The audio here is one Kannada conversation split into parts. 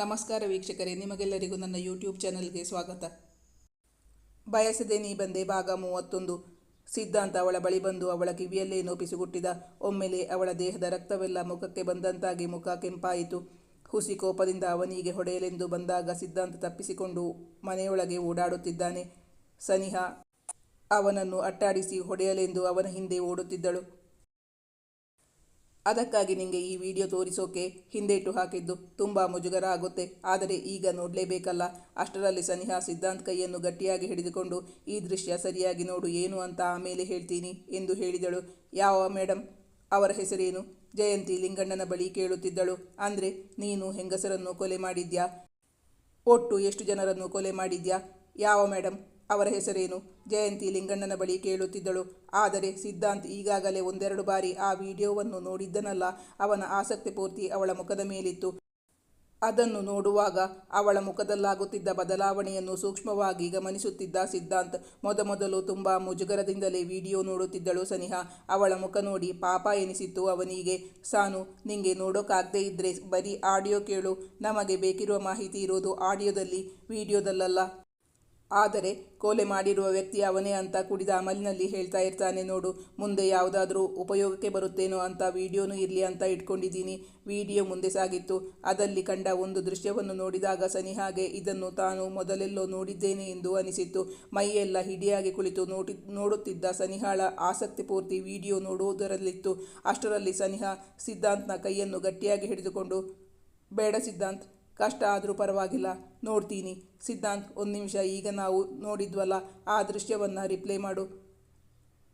ನಮಸ್ಕಾರ ವೀಕ್ಷಕರೇ, ನಿಮಗೆಲ್ಲರಿಗೂ ನನ್ನ ಯೂಟ್ಯೂಬ್ ಚಾನಲ್ಗೆ ಸ್ವಾಗತ. ಬಯಸದೆ ನೀ ಬಂದೆ ಭಾಗ ಮೂವತ್ತೊಂದು. ಸಿದ್ಧಾಂತ ಅವಳ ಬಳಿ ಬಂದು ಅವಳ ಕಿವಿಯಲ್ಲೇ ನೋಪಿಸಿಗುಟ್ಟಿದ. ಒಮ್ಮೆಲೆ ಅವಳ ದೇಹದ ರಕ್ತವೆಲ್ಲ ಮುಖಕ್ಕೆ ಬಂದಂತಾಗಿ ಮುಖ ಕೆಂಪಾಯಿತು. ಹುಸಿ ಕೋಪದಿಂದ ಅವನಿಗೆ ಹೊಡೆಯಲೆಂದು ಬಂದಾಗ ಸಿದ್ಧಾಂತ ತಪ್ಪಿಸಿಕೊಂಡು ಮನೆಯೊಳಗೆ ಓಡಾಡುತ್ತಿದ್ದಾನೆ. ಸನಿಹ ಅವನನ್ನು ಅಟ್ಟಾಡಿಸಿ ಹೊಡೆಯಲೆಂದು ಅವನ ಹಿಂದೆ ಓಡುತ್ತಿದ್ದಳು. ಅದಕ್ಕಾಗಿ ನಿಮಗೆ ಈ ವಿಡಿಯೋ ತೋರಿಸೋಕೆ ಹಿಂದೇಟು ಹಾಕಿದ್ದು ತುಂಬ ಮುಜುಗರ ಆಗುತ್ತೆ ಆದರೆ ಈಗ ನೋಡಲೇಬೇಕಲ್ಲ, ಅಷ್ಟರಲ್ಲಿ ಸನಿಹಾ ಸಿದ್ಧಾಂತ್ ಕೈಯನ್ನು ಗಟ್ಟಿಯಾಗಿ ಹಿಡಿದುಕೊಂಡು, ಈ ದೃಶ್ಯ ಸರಿಯಾಗಿ ನೋಡು, ಏನು ಅಂತ ಆಮೇಲೆ ಹೇಳ್ತೀನಿ ಎಂದು ಹೇಳಿದಳು. ಯಾವ ಮೇಡಮ್ ಅವರ ಹೆಸರೇನು? ಜಯಂತಿ ಲಿಂಗಣ್ಣನ ಬಳಿ ಕೇಳುತ್ತಿದ್ದಳು. ಅಂದರೆ ನೀನು ಹೆಂಗಸರನ್ನು ಕೊಲೆ ಮಾಡಿದ್ಯಾ? ಒಟ್ಟು ಎಷ್ಟು ಜನರನ್ನು ಕೊಲೆ ಮಾಡಿದ್ಯಾ? ಯಾವ ಮೇಡಮ್ ಅವರ ಹೆಸರೇನು? ಜಯಂತಿ ಲಿಂಗಣ್ಣನ ಬಳಿ ಕೇಳುತ್ತಿದ್ದಳು. ಆದರೆ ಸಿದ್ಧಾಂತ್ ಈಗಾಗಲೇ ಒಂದೆರಡು ಬಾರಿ ಆ ವಿಡಿಯೋವನ್ನು ನೋಡಿದ್ದನಲ್ಲ, ಅವನ ಆಸಕ್ತಿ ಪೂರ್ತಿ ಅವಳ ಮುಖದ ಮೇಲಿತ್ತು. ಅದನ್ನು ನೋಡುವಾಗ ಅವಳ ಮುಖದಲ್ಲಾಗುತ್ತಿದ್ದ ಬದಲಾವಣೆಯನ್ನು ಸೂಕ್ಷ್ಮವಾಗಿ ಗಮನಿಸುತ್ತಿದ್ದ ಸಿದ್ಧಾಂತ್ ಮೊದಮೊದಲು ತುಂಬ ಮುಜುಗರದಿಂದಲೇ ವಿಡಿಯೋ ನೋಡುತ್ತಿದ್ದಳು ಸನಿಹಾ. ಅವಳ ಮುಖ ನೋಡಿ ಪಾಪ ಎನಿಸಿತ್ತು ಅವನಿಗೆ. ಸಾನು, ನಿಂಗೆ ನೋಡೋಕ್ಕಾಗದೇ ಇದ್ರೆ ಬರೀ ಆಡಿಯೋ ಕೇಳು. ನಮಗೆ ಬೇಕಿರುವ ಮಾಹಿತಿ ಇರೋದು ಆಡಿಯೋದಲ್ಲಿ, ವಿಡಿಯೋದಲ್ಲಲ್ಲ. ಆದರೆ ಕೋಲೆ ಮಾಡಿರುವ ವ್ಯಕ್ತಿ ಅವನೇ ಅಂತ ಕುಡಿದ ಅಮಲಿನಲ್ಲಿ ಹೇಳ್ತಾ ಇರ್ತಾನೆ ನೋಡು, ಮುಂದೆ ಯಾವುದಾದ್ರೂ ಉಪಯೋಗಕ್ಕೆ ಬರುತ್ತೇನೋ ಅಂತ ವಿಡಿಯೋನೂ ಇರಲಿ ಅಂತ ಇಟ್ಕೊಂಡಿದ್ದೀನಿ. ವಿಡಿಯೋ ಮುಂದೆ ಸಾಗಿತ್ತು. ಅದಲ್ಲಿ ಕಂಡ ಒಂದು ದೃಶ್ಯವನ್ನು ನೋಡಿದಾಗ ಸನಿಹಾಗೆ ಇದನ್ನು ತಾನು ಮೊದಲೆಲ್ಲೋ ನೋಡಿದ್ದೇನೆ ಎಂದು ಅನಿಸಿತ್ತು. ಮೈಯೆಲ್ಲ ಹಿಡಿಯಾಗಿ ಕುಳಿತು ನೋಡಿ ನೋಡುತ್ತಿದ್ದ ಸನಿಹಾಳ ಆಸಕ್ತಿ ಪೂರ್ತಿ ವಿಡಿಯೋ ನೋಡುವುದರಲ್ಲಿತ್ತು. ಅಷ್ಟರಲ್ಲಿ ಸನಿಹಾ ಸಿದ್ಧಾಂತ್ನ ಕೈಯನ್ನು ಗಟ್ಟಿಯಾಗಿ ಹಿಡಿದುಕೊಂಡು, ಬೇಡ ಸಿದ್ಧಾಂತ್ ಕಷ್ಟ ಆದರೂ ಪರವಾಗಿಲ್ಲ. ನೋಡ್ತೀನಿ. ಸಿದ್ಧಾಂತ್, ಒಂದು ನಿಮಿಷ, ಈಗ ನಾವು ನೋಡಿದ್ವಲ್ಲ, ಆ ದೃಶ್ಯವನ್ನು ರಿಪ್ಲೇ ಮಾಡು.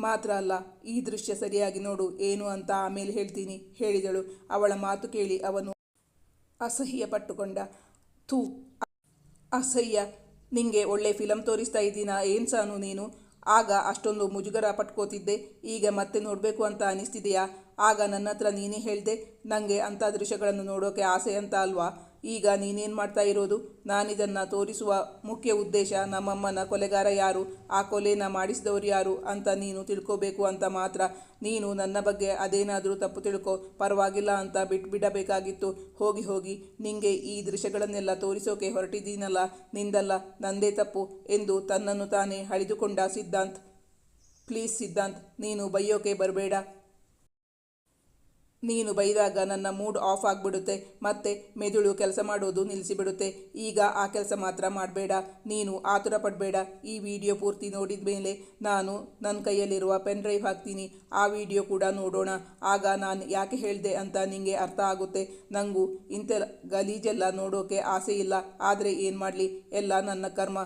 ಮಾತ್ರ ಅಲ್ಲ, ಈ ದೃಶ್ಯ ಸರಿಯಾಗಿ ನೋಡು, ಏನು ಅಂತ ಆಮೇಲೆ ಹೇಳ್ತೀನಿ, ಹೇಳಿದಳು. ಅವಳ ಮಾತು ಕೇಳಿ ಅವನು ಅಸಹ್ಯ ಪಟ್ಟುಕೊಂಡ. ಥೂ, ಅಸಹ್ಯ. ನಿಂಗೆ ಒಳ್ಳೆ ಫಿಲಮ್ ತೋರಿಸ್ತಾ ಇದ್ದೀನಾ? ಏನು ಸಾನು ನೀನು? ಆಗ ಅಷ್ಟೊಂದು ಮುಜುಗರ ಪಟ್ಕೋತಿದ್ದೆ. ಈಗ ಮತ್ತೆ ನೋಡಬೇಕು ಅಂತ ಅನಿಸ್ತಿದೆಯಾ? ಆಗ ನನ್ನ ಹತ್ರ ನೀನೇ ಹೇಳಿದೆ ನನಗೆ ಅಂಥ ದೃಶ್ಯಗಳನ್ನು ನೋಡೋಕೆ ಆಸೆ ಅಂತ ಅಲ್ವಾ? ಈಗ ನೀನೇನು ಮಾಡ್ತಾ ಇರೋದು? ನಾನಿದನ್ನು ತೋರಿಸುವ ಮುಖ್ಯ ಉದ್ದೇಶ ನಮ್ಮಮ್ಮನ ಕೊಲೆಗಾರ ಯಾರು? ಆ ಕೊಲೆನ ಮಾಡಿಸಿದವರು ಯಾರು ಅಂತ ನೀನು ತಿಳ್ಕೋಬೇಕು ಅಂತ ಮಾತ್ರ. ನೀನು ನನ್ನ ಬಗ್ಗೆ ಅದೇನಾದರೂ ತಪ್ಪು ತಿಳ್ಕೊ. ಪರವಾಗಿಲ್ಲ ಅಂತ ಬಿಟ್ಬಿಡಬೇಕಾಗಿತ್ತು ಹೋಗಿ ಹೋಗಿ ನಿಂಗೆ ಈ ದೃಶ್ಯಗಳನ್ನೆಲ್ಲ ತೋರಿಸೋಕೆ ಹೊರಟಿದ್ದೀನಲ್ಲ. ನಿಂದಲ್ಲ, ನಂದೇ ತಪ್ಪು ಎಂದು ತನ್ನನ್ನು ತಾನೇ ಹಳಿದುಕೊಂಡ ಸಿದ್ಧಾಂತ್. ಪ್ಲೀಸ್ ಸಿದ್ಧಾಂತ್, ನೀನು ಬೈಯೋಕೆ ಬರಬೇಡ. ನೀನು ಬೈದಾಗ ನನ್ನ ಮೂಡ್ ಆಫ್ ಆಗಿಬಿಡುತ್ತೆ, ಮತ್ತೆ ಮೆದುಳು ಕೆಲಸ ಮಾಡೋದು ನಿಲ್ಲಿಸಿಬಿಡುತ್ತೆ ಈಗ ಆ ಕೆಲಸ ಮಾತ್ರ ಮಾಡಬೇಡ, ನೀನು ಆತುರ ಪಡಬೇಡ ಈ ವಿಡಿಯೋ ಪೂರ್ತಿ ನೋಡಿದ ಮೇಲೆ ನಾನು ನನ್ನ ಕೈಯಲ್ಲಿರುವ ಪೆನ್ ಡ್ರೈವ್ ಹಾಕ್ತೀನಿ, ಆ ವಿಡಿಯೋ ಕೂಡ ನೋಡೋಣ. ಆಗ ನಾನು ಯಾಕೆ ಹೇಳಿದೆ ಅಂತ ನಿಮಗೆ ಅರ್ಥ ಆಗುತ್ತೆ. ನನಗೂ ಇಂಥ ಗಲೀಜೆಲ್ಲ ನೋಡೋಕೆ ಆಸೆ ಇಲ್ಲ, ಆದರೆ ಏನು ಮಾಡಲಿ? ಎಲ್ಲ ನನ್ನ ಕರ್ಮ.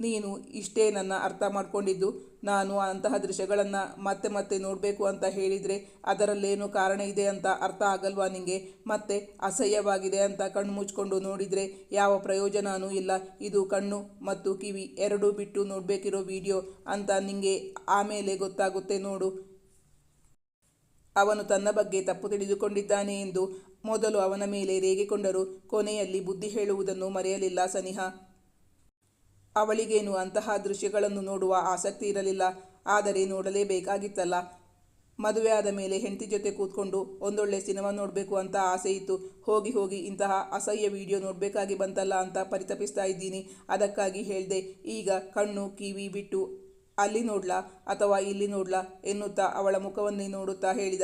ನೀನು ಇಷ್ಟೇ ನನ್ನ ಅರ್ಥ ಮಾಡಿಕೊಂಡಿದ್ದು. ನಾನು ಅಂತಹ ದೃಶ್ಯಗಳನ್ನು ಮತ್ತೆ ಮತ್ತೆ ನೋಡಬೇಕು ಅಂತ ಹೇಳಿದರೆ ಅದರಲ್ಲೇನು ಕಾರಣ ಇದೆ ಅಂತ ಅರ್ಥ ಆಗಲ್ವಾ ನಿಮಗೆ ಮತ್ತೆ ಅಸಹ್ಯವಾಗಿದೆ ಅಂತ ಕಣ್ಣು ಮುಚ್ಕೊಂಡು ನೋಡಿದರೆ ಯಾವ ಪ್ರಯೋಜನವೂ ಇಲ್ಲ. ಇದು ಕಣ್ಣು ಮತ್ತು ಕಿವಿ ಎರಡೂ ಬಿಟ್ಟು ನೋಡಬೇಕಿರೋ ವಿಡಿಯೋ ಅಂತ ನಿಮಗೆ ಆಮೇಲೆ ಗೊತ್ತಾಗುತ್ತೆ ನೋಡು. ಅವನು ತನ್ನ ಬಗ್ಗೆ ತಪ್ಪು ತಿಳಿದುಕೊಂಡಿದ್ದಾನೆ ಎಂದು ಮೊದಲು ಅವನ ಮೇಲೆ ರೇಗಿಕೊಂಡರು. ಕೊನೆಯಲ್ಲಿ ಬುದ್ಧಿ ಹೇಳುವುದನ್ನು ಮರೆಯಲಿಲ್ಲ ಸನಿಹಾ. ಅವಳಿಗೇನು ಅಂತಹ ದೃಶ್ಯಗಳನ್ನು ನೋಡುವ ಆಸಕ್ತಿ ಇರಲಿಲ್ಲ. ಆದರೆ ನೋಡಲೇಬೇಕಾಗಿತ್ತಲ್ಲ. ಮದುವೆ ಆದ ಮೇಲೆ ಹೆಂಡತಿ ಜೊತೆ ಕೂತ್ಕೊಂಡು ಒಂದೊಳ್ಳೆ ಸಿನಿಮಾ ನೋಡಬೇಕು ಅಂತ ಆಸೆ ಇತ್ತು. ಹೋಗಿ ಹೋಗಿ ಇಂತಹ ಅಸಹ್ಯ ವಿಡಿಯೋ ನೋಡಬೇಕಾಗಿ ಬಂತಲ್ಲ ಅಂತ ಪರಿತಪಿಸ್ತಾ ಇದ್ದೀನಿ. ಅದಕ್ಕಾಗಿ ಹೇಳಿದೆ, ಈಗ ಕಣ್ಣು, ಕಿವಿ ಬಿಟ್ಟು ಅಲ್ಲಿ ನೋಡ್ಲಾ ಅಥವಾ ಇಲ್ಲಿ ನೋಡ್ಲಾ ಎನ್ನುತ್ತಾ ಅವಳ ಮುಖವನ್ನೇ ನೋಡುತ್ತಾ ಹೇಳಿದ.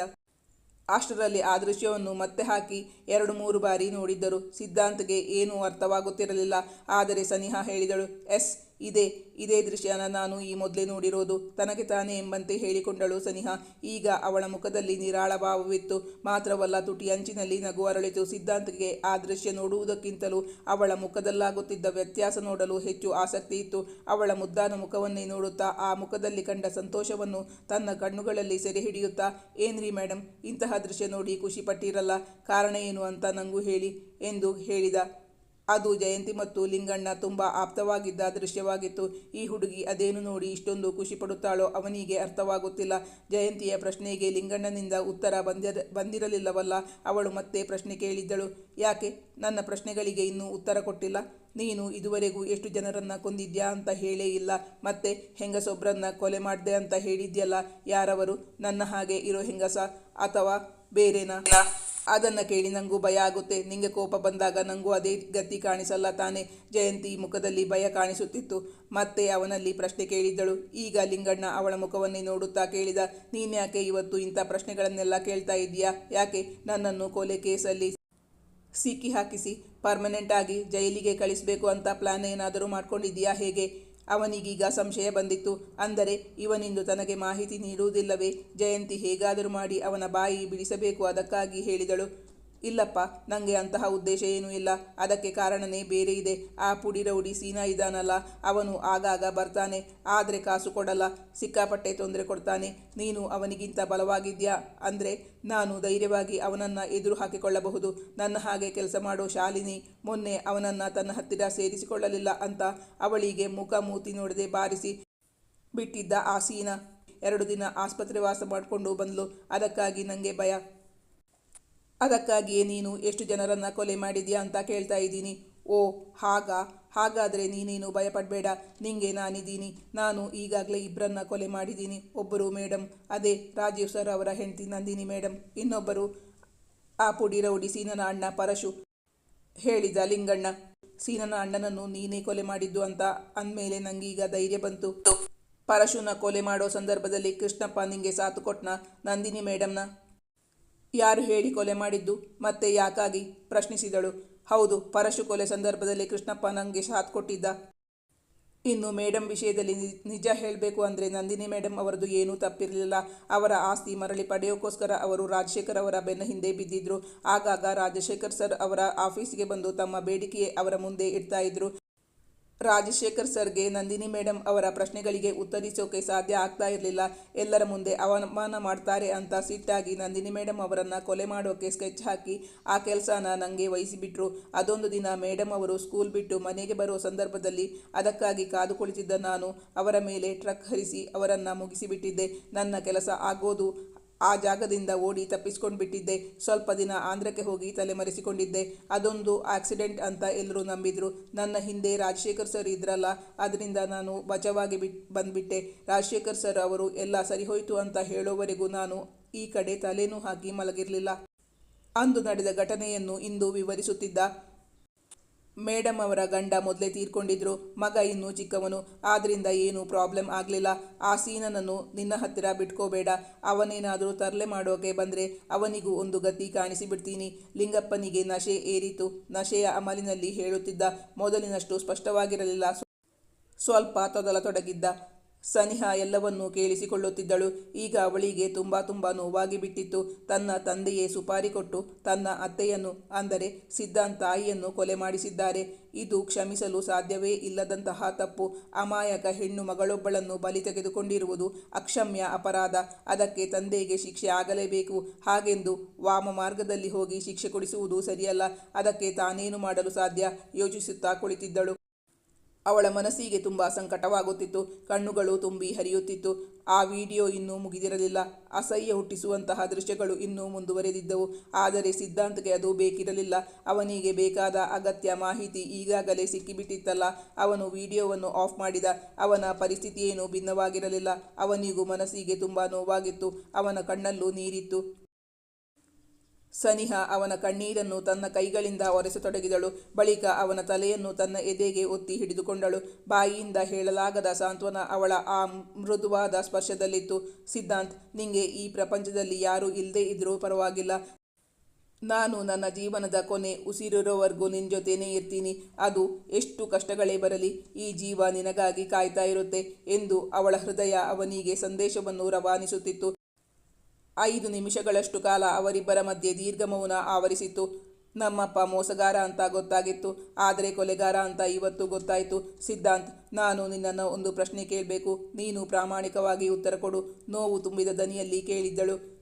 ಅಷ್ಟರಲ್ಲಿ ಆ ದೃಶ್ಯವನ್ನು ಮತ್ತೆ ಹಾಕಿ ಎರಡು ಮೂರು ಬಾರಿ ನೋಡಿದ್ದರು. ಸಿದ್ಧಾಂತ್ಗೆ ಏನೂ ಅರ್ಥವಾಗುತ್ತಿರಲಿಲ್ಲ. ಆದರೆ ಸನಿಹಾ ಹೇಳಿದಳು, ಎಸ್ ಇದೇ ಇದೇ ದೃಶ್ಯನ ನಾನು ಈ ಮೊದಲೇ ನೋಡಿರೋದು. ತನಗೆ ತಾನೇ ಎಂಬಂತೆ ಹೇಳಿಕೊಂಡಳು ಸನಿಹಾ. ಈಗ ಅವಳ ಮುಖದಲ್ಲಿ ನಿರಾಳ ಭಾವವಿತ್ತು ಮಾತ್ರವಲ್ಲ, ತುಟಿ ಅಂಚಿನಲ್ಲಿ ನಗು ಅರಳಿತು. ಸಿದ್ಧಾಂತಕ್ಕೆ ಆ ದೃಶ್ಯ ನೋಡುವುದಕ್ಕಿಂತಲೂ ಅವಳ ಮುಖದಲ್ಲಾಗುತ್ತಿದ್ದ ವ್ಯತ್ಯಾಸ ನೋಡಲು ಹೆಚ್ಚು ಆಸಕ್ತಿ ಇತ್ತು. ಅವಳ ಮುದ್ದಾದ ಮುಖವನ್ನೇ ನೋಡುತ್ತಾ ಆ ಮುಖದಲ್ಲಿ ಕಂಡ ಸಂತೋಷವನ್ನು ತನ್ನ ಕಣ್ಣುಗಳಲ್ಲಿ ಸೆರೆ ಹಿಡಿಯುತ್ತಾ, ಏನ್ರಿ ಮೇಡಮ್ ಇಂತಹ ದೃಶ್ಯ ನೋಡಿ ಖುಷಿಪಟ್ಟಿರಲ್ಲ ಕಾರಣ ಏನು ಅಂತ ನಂಗೂ ಹೇಳಿ ಎಂದು ಹೇಳಿದ. ಅದು ಜಯಂತಿ ಮತ್ತು ಲಿಂಗಣ್ಣ ತುಂಬ ಆಪ್ತವಾಗಿದ್ದ ದೃಶ್ಯವಾಗಿತ್ತು. ಈ ಹುಡುಗಿ ಅದೇನು ನೋಡಿ ಇಷ್ಟೊಂದು ಖುಷಿ ಪಡುತ್ತಾಳೋ ಅವನಿಗೆ ಅರ್ಥವಾಗುತ್ತಿಲ್ಲ. ಜಯಂತಿಯ ಪ್ರಶ್ನೆಗೆ ಲಿಂಗಣ್ಣನಿಂದ ಉತ್ತರ ಬಂದಿರ ಬಂದಿರಲಿಲ್ಲವಲ್ಲ. ಅವಳು ಮತ್ತೆ ಪ್ರಶ್ನೆ ಕೇಳಿದ್ದಳು. ಯಾಕೆ? ನನ್ನ ಪ್ರಶ್ನೆಗಳಿಗೆ ಇನ್ನೂ ಉತ್ತರ ಕೊಟ್ಟಿಲ್ಲ. ನೀನು ಇದುವರೆಗೂ ಎಷ್ಟು ಜನರನ್ನ ಕೊಂದಿದ್ಯಾ ಅಂತ ಹೇಳೇ ಇಲ್ಲ. ಮತ್ತೆ ಹೆಂಗಸೊಬ್ಬರನ್ನ ಕೊಲೆ ಮಾಡಿದೆ ಅಂತ ಹೇಳಿದ್ಯಲ್ಲ, ಯಾರವರು? ನನ್ನ ಹಾಗೆ ಇರೋ ಹೆಂಗಸ ಅಥವಾ ಬೇರೆನಾ? ಅದನ್ನು ಕೇಳಿ ನನಗೂ ಭಯ ಆಗುತ್ತೆ. ನಿಂಗೆ ಕೋಪ ಬಂದಾಗ ನನಗೂ ಅದೇ ಗತಿ ಕಾಣಿಸಲ್ಲ ತಾನೆ. ಜಯಂತಿ ಮುಖದಲ್ಲಿ ಭಯ ಕಾಣಿಸುತ್ತಿತ್ತು. ಮತ್ತೆ ಅವನಲ್ಲಿ ಪ್ರಶ್ನೆ ಕೇಳಿದ್ದಳು. ಈಗ ಲಿಂಗಣ್ಣ ಅವಳ ಮುಖವನ್ನೇ ನೋಡುತ್ತಾ ಕೇಳಿದ, ನೀನ್ಯಾಕೆ ಇವತ್ತು ಇಂಥ ಪ್ರಶ್ನೆಗಳನ್ನೆಲ್ಲ ಕೇಳ್ತಾ ಇದ್ದೀಯಾ? ಯಾಕೆ? ನನ್ನನ್ನು ಕೊಲೆ ಕೇಸಲ್ಲಿ ಸಿಕ್ಕಿ ಹಾಕಿಸಿ, ಪರ್ಮನೆಂಟ್ ಆಗಿ ಜೈಲಿಗೆ ಕಳಿಸಬೇಕು ಅಂತ ಪ್ಲಾನ್ ಏನಾದರೂ ಮಾಡ್ಕೊಂಡಿದ್ದೀಯಾ? ಹೇಗೆ? ಅವನಿಗೀಗ ಸಂಶಯ ಬಂದಿತ್ತು. ಅಂದರೆ ಇವನಿಂದು ತನಗೆ ಮಾಹಿತಿ ನೀಡುವುದಿಲ್ಲವೇ? ಜಯಂತಿ ಹೇಗಾದರೂ ಮಾಡಿ ಅವನ ಬಾಯಿ ಬಿಡಿಸಬೇಕು. ಅದಕ್ಕಾಗಿ ಹೇಳಿದಳು. ಇಲ್ಲಪ್ಪ ನನಗೆ ಅಂತಹ ಉದ್ದೇಶ ಏನೂ ಇಲ್ಲ. ಅದಕ್ಕೆ ಕಾರಣನೇ ಬೇರೆ ಇದೆ. ಆ ಪುಡಿ ರೌಡಿ ಸೀನಾ ಇದ್ದಾನಲ್ಲ, ಅವನು ಆಗಾಗ ಬರ್ತಾನೆ. ಆದರೆ ಕಾಸು ಕೊಡಲ್ಲ, ಸಿಕ್ಕಾಪಟ್ಟೆ ತೊಂದರೆ ಕೊಡ್ತಾನೆ. ನೀನು ಅವನಿಗಿಂತ ಬಲವಾಗಿದ್ಯಾ? ಅಂದರೆ ನಾನು ಧೈರ್ಯವಾಗಿ ಅವನನ್ನು ಎದುರು ಹಾಕಿಕೊಳ್ಳಬಹುದು. ನನ್ನ ಹಾಗೆ ಕೆಲಸ ಮಾಡೋ ಶಾಲಿನಿ ಮೊನ್ನೆ ಅವನನ್ನು ತನ್ನ ಹತ್ತಿರ ಸೇರಿಸಿಕೊಳ್ಳಲಿಲ್ಲ ಅಂತ ಅವಳಿಗೆ ಮುಖ ಮೂತಿ ನೋಡದೆ ಬಾರಿಸಿ ಬಿಟ್ಟಿದ್ದ ಆ ಸೀನಾ. ಎರಡು ದಿನ ಆಸ್ಪತ್ರೆ ವಾಸ ಮಾಡಿಕೊಂಡು ಬಂದಳು ಅದಕ್ಕಾಗಿ ನನಗೆ ಭಯ. ಅದಕ್ಕಾಗಿಯೇ ನೀನು ಎಷ್ಟು ಜನರನ್ನು ಕೊಲೆ ಮಾಡಿದ್ಯಾ ಅಂತ ಕೇಳ್ತಾ ಇದ್ದೀನಿ. ಓ, ಹಾಗಾ? ಹಾಗಾದರೆ ನೀನೇನು ಭಯಪಡಬೇಡ. ನಿಂಗೆ ನಾನಿದ್ದೀನಿ. ನಾನು ಈಗಾಗಲೇ ಇಬ್ಬರನ್ನ ಕೊಲೆ ಮಾಡಿದ್ದೀನಿ. ಒಬ್ಬರು ಮೇಡಮ್ ಅದೇ ರಾಜೀವ್ ಸರ್ ಅವರ ಹೆಂಡತಿ ನಂದಿನಿ ಮೇಡಮ್ ಇನ್ನೊಬ್ಬರು ಆ ಪುಡಿ ರೌಡಿ ಸೀನನ ಅಣ್ಣ ಪರಶು ಹೇಳಿದ ಲಿಂಗಣ್ಣ. ಸೀನನ ಅಣ್ಣನನ್ನು ನೀನೇ ಕೊಲೆ ಮಾಡಿದ್ದು ಅಂತ ಅಂದಮೇಲೆ ನಂಗೀಗ ಧೈರ್ಯ ಬಂತು. ಪರಶುನ ಕೊಲೆ ಮಾಡೋ ಸಂದರ್ಭದಲ್ಲಿ ಕೃಷ್ಣಪ್ಪ ನಿಂಗೆ ಸಾಥ್ ಕೊಟ್ನ? ನಂದಿನಿ ಮೇಡಮ್ನ ಯಾರು ಹೇಳಿ ಕೊಲೆ ಮಾಡಿದ್ದು? ಮತ್ತೆ ಯಾಕಾಗಿ? ಪ್ರಶ್ನಿಸಿದಳು. ಹೌದು, ಪರಶು ಕೊಲೆ ಸಂದರ್ಭದಲ್ಲಿ ಕೃಷ್ಣಪ್ಪ ನನಗೆ ಸಾಥ್ ಕೊಟ್ಟಿದ್ದ. ಇನ್ನು ಮೇಡಮ್ ವಿಷಯದಲ್ಲಿ ನಿಜ ಹೇಳಬೇಕು ಅಂದರೆ ನಂದಿನಿ ಮೇಡಮ್ ಅವರದು ಏನೂ ತಪ್ಪಿರಲಿಲ್ಲ. ಅವರ ಆಸ್ತಿ ಮರಳಿ ಪಡೆಯೋಕ್ಕೋಸ್ಕರ ಅವರು ರಾಜಶೇಖರ್ ಅವರ ಬೆನ್ನ ಹಿಂದೆ ಬಿದ್ದಿದ್ರು. ಆಗಾಗ ರಾಜಶೇಖರ್ ಸರ್ ಅವರ ಆಫೀಸ್ಗೆ ಬಂದು ತಮ್ಮ ಬೇಡಿಕೆ ಅವರ ಮುಂದೆ ಇಡ್ತಾ ಇದ್ರು. ರಾಜಶೇಖರ್ ಸರ್ಗೆ ನಂದಿನಿ ಮೇಡಮ್ ಅವರ ಪ್ರಶ್ನೆಗಳಿಗೆ ಉತ್ತರಿಸೋಕೆ ಸಾಧ್ಯ ಆಗ್ತಾ ಇರಲಿಲ್ಲ. ಎಲ್ಲರ ಮುಂದೆ ಅವಮಾನ ಮಾಡ್ತಾರೆ ಅಂತ ಸಿಟ್ಟಾಗಿ ನಂದಿನಿ ಮೇಡಮ್ ಅವರನ್ನು ಕೊಲೆ ಮಾಡೋಕೆ ಸ್ಕೆಚ್ ಹಾಕಿ ಆ ಕೆಲಸನ ನನಗೆ ವಹಿಸಿಬಿಟ್ರು. ಅದೊಂದು ದಿನ ಮೇಡಮ್ ಅವರು ಸ್ಕೂಲ್ ಬಿಟ್ಟು ಮನೆಗೆ ಬರೋ ಸಂದರ್ಭದಲ್ಲಿ ಅದಕ್ಕಾಗಿ ಕಾದು ಕುಳಿತಿದ್ದ ನಾನು ಅವರ ಮೇಲೆ ಟ್ರಕ್ ಹರಿಸಿ ಅವರನ್ನು ಮುಗಿಸಿಬಿಟ್ಟಿದ್ದೆ. ನನ್ನ ಕೆಲಸ ಆಗೋದು ಆ ಜಾಗದಿಂದ ಓಡಿ ತಪ್ಪಿಸ್ಕೊಂಡು ಬಿಟ್ಟಿದ್ದೆ ಸ್ವಲ್ಪ ದಿನ ಆಂಧ್ರಕ್ಕೆ ಹೋಗಿ ತಲೆಮರೆಸಿಕೊಂಡಿದ್ದೆ. ಅದೊಂದು ಆಕ್ಸಿಡೆಂಟ್ ಅಂತ ಎಲ್ಲರೂ ನಂಬಿದ್ರು. ನನ್ನ ಹಿಂದೆ ರಾಜಶೇಖರ್ ಸರ್ ಇದ್ರಲ್ಲ, ಅದರಿಂದ ನಾನು ಬಚಾವಾಗಿ ಬಿಟ್, ಬಂದ್ಬಿಟ್ಟೆ. ರಾಜಶೇಖರ್ ಸರ್ ಅವರು, ಎಲ್ಲ ಸರಿಹೋಯಿತು ಅಂತ ಹೇಳೋವರೆಗೂ ನಾನು ಈ ಕಡೆ ತಲೆನೂ ಹಾಕಿ ಮಲಗಿರಲಿಲ್ಲ. ಅಂದು ನಡೆದ ಘಟನೆಯನ್ನು ಇಂದು ವಿವರಿಸುತ್ತಿದ್ದ ಮೇಡಮ್ ಅವರ ಗಂಡ ಮೊದಲೇ ತೀರ್ಕೊಂಡಿದ್ರು, ಮಗ ಇನ್ನೂ ಚಿಕ್ಕವನು, ಆದ್ರಿಂದ ಏನೂ ಪ್ರಾಬ್ಲಮ್ ಆಗಲಿಲ್ಲ. ಆ ಸೀನನನ್ನು ನಿನ್ನ ಹತ್ತಿರ ಬಿಟ್ಕೋಬೇಡ. ಅವನೇನಾದರೂ ತರಲೆ ಮಾಡೋಕೆ ಬಂದರೆ ಅವನಿಗೂ ಒಂದು ಗತಿ ಕಾಣಿಸಿಬಿಡ್ತೀನಿ. ಲಿಂಗಪ್ಪನಿಗೆ ನಶೆ ಏರಿತು. ನಶೆಯ ಅಮಲಿನಲ್ಲಿ ಹೇಳುತ್ತಿದ್ದ ಮೊದಲಿನಷ್ಟು ಸ್ಪಷ್ಟವಾಗಿರಲಿಲ್ಲ. ಸ್ವಲ್ಪ ತೊದಲತೊಡಗಿದ್ದ. ಸನಿಹಾ ಎಲ್ಲವನ್ನೂ ಕೇಳಿಸಿಕೊಳ್ಳುತ್ತಿದ್ದಳು. ಈಗ ಅವಳಿಗೆ ತುಂಬ ತುಂಬ ನೋವಾಗಿ ಬಿಟ್ಟಿತ್ತು. ತನ್ನ ತಂದೆಯೇ ಸುಪಾರಿ ಕೊಟ್ಟು ತನ್ನ ಅತ್ತೆಯನ್ನು, ಅಂದರೆ ಸಿದ್ಧಾಂತ್ ತಾಯಿಯನ್ನು ಕೊಲೆ ಮಾಡಿಸಿದ್ದಾರೆ. ಇದು ಕ್ಷಮಿಸಲು ಸಾಧ್ಯವೇ ಇಲ್ಲದಂತಹ ತಪ್ಪು. ಅಮಾಯಕ ಹೆಣ್ಣು ಮಗಳೊಬ್ಬಳನ್ನು ಬಲಿ ತೆಗೆದುಕೊಂಡಿರುವುದು ಅಕ್ಷಮ್ಯ ಅಪರಾಧ. ಅದಕ್ಕೆ ತಂದೆಗೆ ಶಿಕ್ಷೆ ಆಗಲೇಬೇಕು. ಹಾಗೆಂದು ವಾಮ ಮಾರ್ಗದಲ್ಲಿ ಹೋಗಿ ಶಿಕ್ಷೆ ಕೊಡಿಸುವುದು ಸರಿಯಲ್ಲ. ಅದಕ್ಕೆ ತಾನೇನು ಮಾಡಲು ಸಾಧ್ಯ? ಯೋಚಿಸುತ್ತಾ ಕುಳಿತಿದ್ದಳು. ಅವಳ ಮನಸ್ಸಿಗೆ ತುಂಬ ಸಂಕಟವಾಗುತ್ತಿತ್ತು. ಕಣ್ಣುಗಳು ತುಂಬಿ ಹರಿಯುತ್ತಿತ್ತು. ಆ ವಿಡಿಯೋ ಇನ್ನೂ ಮುಗಿದಿರಲಿಲ್ಲ. ಅಸಹ್ಯ ಹುಟ್ಟಿಸುವಂತಹ ದೃಶ್ಯಗಳು ಇನ್ನೂ ಮುಂದುವರೆದಿದ್ದವು. ಆದರೆ ಸಿದ್ಧಾಂತಕ್ಕೆ ಅದು ಬೇಕಿರಲಿಲ್ಲ. ಅವನಿಗೆ ಬೇಕಾದ ಅಗತ್ಯ ಮಾಹಿತಿ ಈಗಾಗಲೇ ಸಿಕ್ಕಿಬಿಟ್ಟಿತ್ತಲ್ಲ. ಅವನು ವಿಡಿಯೋವನ್ನು ಆಫ್ ಮಾಡಿದ. ಅವನ ಪರಿಸ್ಥಿತಿಯೇನು ಭಿನ್ನವಾಗಿರಲಿಲ್ಲ. ಅವನಿಗೂ ಮನಸ್ಸಿಗೆ ತುಂಬ ನೋವಾಗಿತ್ತು. ಅವನ ಕಣ್ಣಲ್ಲೂ ನೀರಿತ್ತು. ಸನಿಹ ಅವನ ಕಣ್ಣೀರನ್ನು ತನ್ನ ಕೈಗಳಿಂದ ಒರೆಸತೊಡಗಿದಳು. ಬಳಿಕ ಅವನ ತಲೆಯನ್ನು ತನ್ನ ಎದೆಗೆ ಒತ್ತಿ ಹಿಡಿದುಕೊಂಡಳು. ಬಾಯಿಯಿಂದ ಹೇಳಲಾಗದ ಸಾಂತ್ವನ ಅವಳ ಆ ಮೃದುವಾದ ಸ್ಪರ್ಶದಲ್ಲಿತ್ತು. ಸಿದ್ಧಾಂತ್, ನಿಂಗೆ ಈ ಪ್ರಪಂಚದಲ್ಲಿ ಯಾರೂ ಇಲ್ಲದೇ ಇದ್ರೂ ಪರವಾಗಿಲ್ಲ. ನಾನು ನನ್ನ ಜೀವನದ ಕೊನೆ ಉಸಿರಿರೋವರೆಗೂ ನಿನ್ನ ಜೊತೆನೇ ಇರ್ತೀನಿ. ಅದು ಎಷ್ಟು ಕಷ್ಟಗಳೇ ಬರಲಿ, ಈ ಜೀವ ನಿನಗಾಗಿ ಕಾಯ್ತಾ ಇರುತ್ತೆ ಎಂದು ಅವಳ ಹೃದಯ ಅವನಿಗೆ ಸಂದೇಶವನ್ನು ರವಾನಿಸುತ್ತಿತ್ತು. ಐದು ನಿಮಿಷಗಳಷ್ಟು ಕಾಲ ಅವರಿಬ್ಬರ ಮಧ್ಯೆ ದೀರ್ಘ ಮೌನ ಆವರಿಸಿತ್ತು. ನಮ್ಮಪ್ಪ ಮೋಸಗಾರ ಅಂತ ಗೊತ್ತಾಗಿತ್ತು. ಆದರೆ ಕೊಲೆಗಾರ ಅಂತ ಇವತ್ತು ಗೊತ್ತಾಯಿತು. ಸಿದ್ಧಾಂತ್, ನಾನು ನಿನ್ನನ್ನು ಒಂದು ಪ್ರಶ್ನೆ ಕೇಳಬೇಕು. ನೀನು ಪ್ರಾಮಾಣಿಕವಾಗಿ ಉತ್ತರ ಕೊಡು. ನೋವು ತುಂಬಿದ ದನಿಯಲ್ಲಿ ಕೇಳಿದ್ದಳು.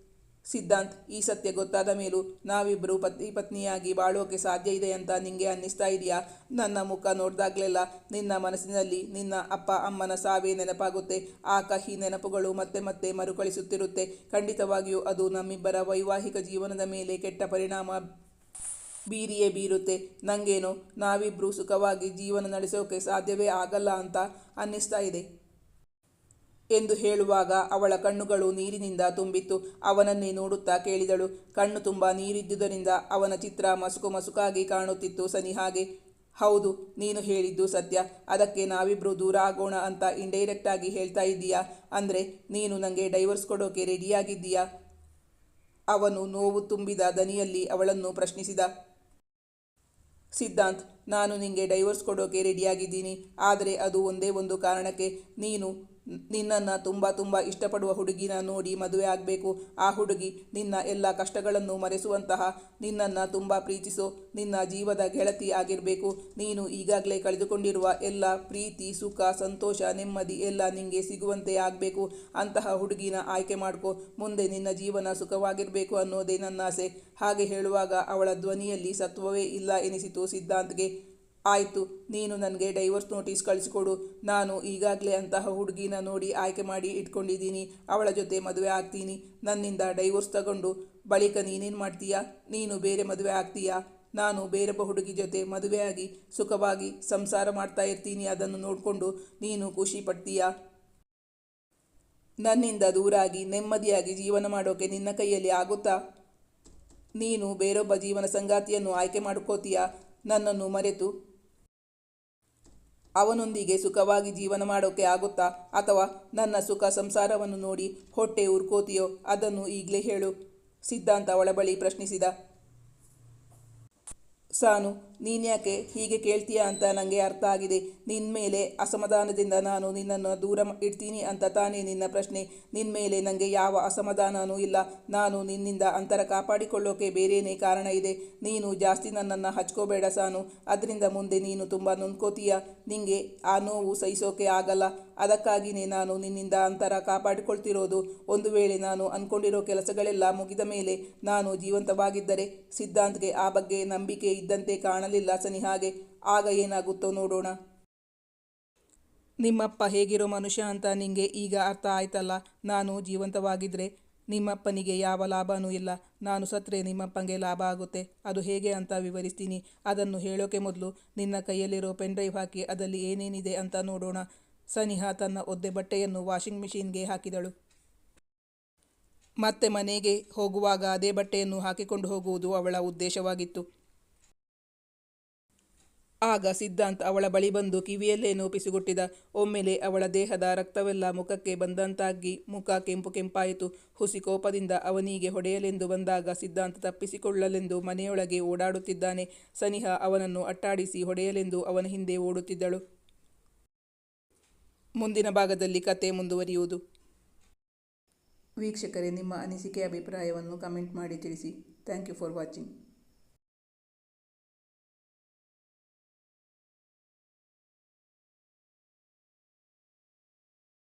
ಸಿದ್ಧಾಂತ್, ಈ ಸತ್ಯ ಗೊತ್ತಾದ ಮೇಲೂ ನಾವಿಬ್ಬರು ಪತಿ ಪತ್ನಿಯಾಗಿ ಬಾಳೋಕೆ ಸಾಧ್ಯ ಇದೆ ಅಂತ ನಿಂಗೆ ಅನ್ನಿಸ್ತಾ ಇದೆಯಾ? ನನ್ನ ಮುಖ ನೋಡಿದಾಗಲೆಲ್ಲ ನಿನ್ನ ಮನಸ್ಸಿನಲ್ಲಿ ನಿನ್ನ ಅಪ್ಪ ಅಮ್ಮನ ಸಾವೇ ನೆನಪಾಗುತ್ತೆ. ಆ ಕಹಿ ನೆನಪುಗಳು ಮತ್ತೆ ಮತ್ತೆ ಮರುಕಳಿಸುತ್ತಿರುತ್ತೆ. ಖಂಡಿತವಾಗಿಯೂ ಅದು ನಮ್ಮಿಬ್ಬರ ವೈವಾಹಿಕ ಜೀವನದ ಮೇಲೆ ಕೆಟ್ಟ ಪರಿಣಾಮ ಬೀರಿಯೇ ಬೀರುತ್ತೆ. ನಂಗೇನೋ? ನಾವಿಬ್ಬರು ಸುಖವಾಗಿ ಜೀವನ ನಡೆಸೋಕೆ ಸಾಧ್ಯವೇ ಆಗಲ್ಲ ಅಂತ ಅನ್ನಿಸ್ತಾ ಇದೆ. ಎಂದು ಹೇಳುವಾಗ ಅವಳ ಕಣ್ಣುಗಳು ನೀರಿನಿಂದ ತುಂಬಿತ್ತು. ಅವನನ್ನೇ ನೋಡುತ್ತಾ ಕೇಳಿದಳು. ಕಣ್ಣು ತುಂಬ ನೀರಿದ್ದುದರಿಂದ ಅವನ ಚಿತ್ರ ಮಸುಕು ಮಸುಕಾಗಿ ಕಾಣುತ್ತಿತ್ತು. ಸನಿಹಾಗೆ ಹೌದು, ನೀನು ಹೇಳಿದ್ದು ಸತ್ಯ. ಅದಕ್ಕೆ ನಾವಿಬ್ರು ದೂರ ಆಗೋಣ ಅಂತ ಇಂಡೈರೆಕ್ಟ್ ಆಗಿ ಹೇಳ್ತಾ ಇದ್ದೀಯಾ? ಅಂದರೆ ನೀನು ನನಗೆ ಡೈವರ್ಸ್ ಕೊಡೋಕೆ ರೆಡಿಯಾಗಿದ್ದೀಯಾ ಅವನು ನೋವು ತುಂಬಿದ ದನಿಯಲ್ಲಿ ಅವಳನ್ನು ಪ್ರಶ್ನಿಸಿದ. ಸಿದ್ಧಾಂತ್, ನಾನು ನಿಂಗೆ ಡೈವರ್ಸ್ ಕೊಡೋಕೆ ರೆಡಿಯಾಗಿದ್ದೀನಿ ಆದರೆ ಅದು ಒಂದೇ ಒಂದು ಕಾರಣಕ್ಕೆ. ನೀನು ನಿನ್ನನ್ನು ತುಂಬ ತುಂಬ ಇಷ್ಟಪಡುವ ಹುಡುಗಿನ ನೋಡಿ ಮದುವೆ ಆಗಬೇಕು. ಆ ಹುಡುಗಿ ನಿನ್ನ ಎಲ್ಲ ಕಷ್ಟಗಳನ್ನು ಮರೆಸುವಂತಹ, ನಿನ್ನನ್ನು ತುಂಬ ಪ್ರೀತಿಸೋ, ನಿನ್ನ ಜೀವದ ಗೆಳತಿ ಆಗಿರಬೇಕು. ನೀನು ಈಗಾಗಲೇ ಕಳೆದುಕೊಂಡಿರುವ ಎಲ್ಲ ಪ್ರೀತಿ, ಸುಖ, ಸಂತೋಷ, ನೆಮ್ಮದಿ ಎಲ್ಲ ನಿಂಗೆ ಸಿಗುವಂತೆ ಆಗಬೇಕು. ಅಂತಹ ಹುಡುಗಿನ ಆಯ್ಕೆ ಮಾಡ್ಕೊ. ಮುಂದೆ ನಿನ್ನ ಜೀವನ ಸುಖವಾಗಿರಬೇಕು ಅನ್ನೋದೇ ನನ್ನ ಆಸೆ. ಹಾಗೆ ಹೇಳುವಾಗ ಅವಳ ಧ್ವನಿಯಲ್ಲಿ ಸತ್ವವೇ ಇಲ್ಲ ಎನಿಸಿತು ಸಿದ್ಧಾಂತ್ಗೆ. ಆಯಿತು, ನೀನು ನನಗೆ ಡೈವರ್ಸ್ ನೋಟಿಸ್ ಕಳಿಸಿಕೊಡು. ನಾನು ಈಗಾಗಲೇ ಅಂತಹ ಹುಡುಗಿನ ನೋಡಿ ಆಯ್ಕೆ ಮಾಡಿ ಇಟ್ಕೊಂಡಿದ್ದೀನಿ. ಅವಳ ಜೊತೆ ಮದುವೆ ಆಗ್ತೀನಿ. ನನ್ನಿಂದ ಡೈವೋರ್ಸ್ ತಗೊಂಡು. ಬಳಿಕ ನೀನೇನು ಮಾಡ್ತೀಯಾ? ನೀನು ಬೇರೆ ಮದುವೆ ಆಗ್ತೀಯಾ? ನಾನು ಬೇರೊಬ್ಬ ಹುಡುಗಿ ಜೊತೆ ಮದುವೆಯಾಗಿ ಸುಖವಾಗಿ ಸಂಸಾರ ಮಾಡ್ತಾ ಇರ್ತೀನಿ. ಅದನ್ನು ನೋಡಿಕೊಂಡು ನೀನು ಖುಷಿ ಪಡ್ತೀಯಾ? ನನ್ನಿಂದ ದೂರಾಗಿ, ನೆಮ್ಮದಿಯಾಗಿ ಜೀವನ ಮಾಡೋಕೆ ನಿನ್ನ ಕೈಯಲ್ಲಿ ಆಗುತ್ತಾ? ನೀನು ಬೇರೊಬ್ಬ ಜೀವನ ಸಂಗಾತಿಯನ್ನು ಆಯ್ಕೆ ಮಾಡ್ಕೋತೀಯಾ? ನನ್ನನ್ನು ಮರೆತು ಅವನೊಂದಿಗೆ ಸುಖವಾಗಿ ಜೀವನ ಮಾಡೋಕೆ ಆಗುತ್ತಾ? ಅಥವಾ ನನ್ನ ಸುಖ ಸಂಸಾರವನ್ನು ನೋಡಿ ಹೊಟ್ಟೆ ಉರ್ಕೋತೀಯೋ? ಅದನ್ನು ಈಗಲೇ ಹೇಳು. ಸಿದ್ಧಾಂತ ಅವಳ ಪ್ರಶ್ನಿಸಿದ ಸಾನು ನೀನ್ಯಾಕೆ ಹೀಗೆ ಕೇಳ್ತೀಯಾ ಅಂತ ನನಗೆ ಅರ್ಥ ಆಗಿದೆ. ನಿನ್ನ ಮೇಲೆ ಅಸಮಾಧಾನದಿಂದ ನಾನು ನಿನ್ನನ್ನು ದೂರ ಇಡ್ತೀನಿ ಅಂತ ತಾನೇ ನಿನ್ನ ಪ್ರಶ್ನೆ. ನಿನ್ನ ಮೇಲೆ ನನಗೆ ಯಾವ ಅಸಮಾಧಾನವೂ ಇಲ್ಲ. ನಾನು ನಿನ್ನಿಂದ ಅಂತರ ಕಾಪಾಡಿಕೊಳ್ಳೋಕೆ ಬೇರೇನೇ ಕಾರಣ ಇದೆ. ನೀನು ಜಾಸ್ತಿ ನನ್ನನ್ನು ಹಚ್ಕೋಬೇಡ ಸಾನು. ಅದರಿಂದ ಮುಂದೆ ನೀನು ತುಂಬ ನೊಂದ್ಕೋತೀಯ ನಿಂಗೆ ಆ ನೋವು ಸಹಿಸೋಕೆ ಆಗಲ್ಲ. ಅದಕ್ಕಾಗಿಯೇ ನಾನು ನಿನ್ನಿಂದ ಅಂತರ ಕಾಪಾಡಿಕೊಳ್ತಿರೋದು. ಒಂದು ವೇಳೆ ನಾನು ಅಂದ್ಕೊಂಡಿರೋ ಕೆಲಸಗಳೆಲ್ಲ ಮುಗಿದ ಮೇಲೆ ನಾನು ಜೀವಂತವಾಗಿದ್ದರೆ ಸಿದ್ಧಾಂತ್ಗೆ ಆ ಬಗ್ಗೆ ನಂಬಿಕೆ ಇದ್ದಂತೆ ಕಾಣಲಿಲ್ಲ ಸನಿಹಾಗೆ ಆಗ ಏನಾಗುತ್ತೋ ನೋಡೋಣ. ನಿಮ್ಮಪ್ಪ ಹೇಗಿರೋ ಮನುಷ್ಯ ಅಂತ ನಿಮಗೆ ಈಗ ಅರ್ಥ ಆಯ್ತಲ್ಲ? ನಾನು ಜೀವಂತವಾಗಿದ್ದರೆ ನಿಮ್ಮಪ್ಪನಿಗೆ ಯಾವ ಲಾಭನೂ ಇಲ್ಲ. ನಾನು ಸತ್ರೆ ನಿಮ್ಮಪ್ಪಂಗೆ ಲಾಭ ಆಗುತ್ತೆ. ಅದು ಹೇಗೆ ಅಂತ ವಿವರಿಸ್ತೀನಿ. ಅದನ್ನು ಹೇಳೋಕೆ ಮೊದಲು ನಿನ್ನ ಕೈಯಲ್ಲಿರೋ ಪೆನ್ ಡ್ರೈವ್ ಹಾಕಿ ಅದರಲ್ಲಿ ಏನೇನಿದೆ ಅಂತ ನೋಡೋಣ. ಸನಿಹಾ ತನ್ನ ಒದ್ದೆ ಬಟ್ಟೆಯನ್ನು ವಾಷಿಂಗ್ ಮಿಷಿನ್ಗೆ ಹಾಕಿದಳು. ಮತ್ತೆ ಮನೆಗೆ ಹೋಗುವಾಗ ಅದೇ ಬಟ್ಟೆಯನ್ನು ಹಾಕಿಕೊಂಡು ಹೋಗುವುದು ಅವಳ ಉದ್ದೇಶವಾಗಿತ್ತು. ಆಗ ಸಿದ್ಧಾಂತ್ ಅವಳ ಬಳಿ ಬಂದು ಕಿವಿಯಲ್ಲೇನೋ ಪಿಸುಗುಟ್ಟಿದ ಒಮ್ಮೆಲೆ ಅವಳ ದೇಹದ ರಕ್ತವೆಲ್ಲ ಮುಖಕ್ಕೆ ಬಂದಂತಾಗಿ ಮುಖ ಕೆಂಪು ಕೆಂಪಾಯಿತು. ಹುಸಿ ಕೋಪದಿಂದ ಅವನಿಗೆ ಹೊಡೆಯಲೆಂದು ಬಂದಾಗ ಸಿದ್ಧಾಂತ್ ತಪ್ಪಿಸಿಕೊಳ್ಳಲೆಂದು ಮನೆಯೊಳಗೆ ಓಡಾಡುತ್ತಿದ್ದಾನೆ. ಸನಿಹ ಅವನನ್ನು ಅಟ್ಟಾಡಿಸಿ ಹೊಡೆಯಲೆಂದು ಅವನ ಹಿಂದೆ ಓಡುತ್ತಿದ್ದಳು. ಮುಂದಿನ ಭಾಗದಲ್ಲಿ ಕತೆ ಮುಂದುವರಿಯುವುದು. ವೀಕ್ಷಕರೇ, ನಿಮ್ಮ ಅನಿಸಿಕೆ, ಅಭಿಪ್ರಾಯವನ್ನು ಕಮೆಂಟ್ ಮಾಡಿ ತಿಳಿಸಿ. Thank you for watching.